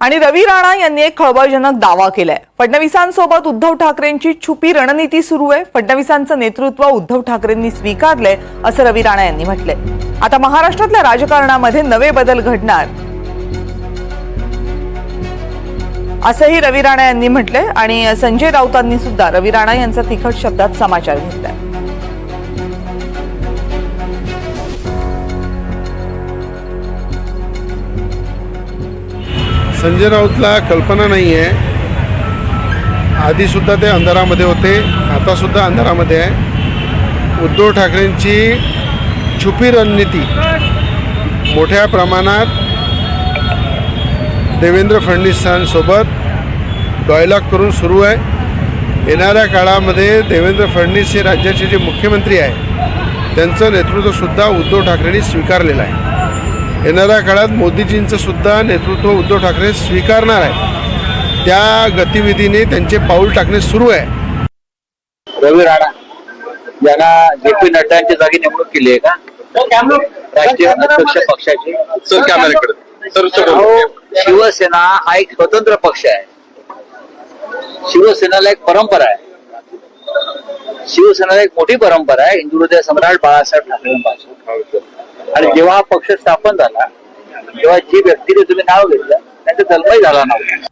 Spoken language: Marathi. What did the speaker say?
आणि रवी राणा यांनी एक खळबळजनक दावा केलाय. फडणवीसांसोबत उद्धव ठाकरेंची छुपी रणनीती सुरू आहे. फडणवीसांचं नेतृत्व उद्धव ठाकरेंनी स्वीकारलंय असं रवी राणा यांनी म्हटलंय. आता महाराष्ट्रातल्या राजकारणामध्ये नवे बदल घडणार. असंही रवी राणा यांनी म्हटलंय आणि संजय राऊतांनी सुद्धा रवी राणा यांचा तिखट शब्दात समाचार घेतलाय. संजय राऊतला कल्पना नाही आहे. आधीसुद्धा ते अंधारामध्ये होते आतासुद्धा अंधारामध्ये आहे. उद्धव ठाकरेंची छुपी रणनीती मोठ्या प्रमाणात देवेंद्र फडणवीसांसोबत डॉयलॉग करून सुरू आहे. येणाऱ्या काळामध्ये देवेंद्र फडणवीस हे राज्याचे जे मुख्यमंत्री आहे त्यांचं नेतृत्वसुद्धा उद्धव ठाकरेंनी स्वीकारलेलं आहे. येणाऱ्या काळात मोदीजींचं सुद्धा नेतृत्व उद्धव ठाकरे स्वीकारणार आहे. त्या गतिविधीने त्यांचे पाऊल टाकणे सुरू आहे. रवी राणा यांना जे पी नड्डा यांच्या जागी नेमणूक केली आहे का? राष्ट्रीय अध्यक्ष पक्षाची. सर कॅमेऱ्याकडे. Sir sir. अहो, शिवसेना हा एक स्वतंत्र पक्ष आहे. शिवसेनेला एक परंपरा आहे. शिवसेनेला एक मोठी परंपरा आहे. हिंदुहृदय सम्राट बाळासाहेब ठाकरेंपासून आणि जेव्हा हा पक्ष स्थापन झाला तेव्हा जी व्यक्तीने तुम्ही नाव घेतलं त्यांचा जन्मही झाला नव्हता.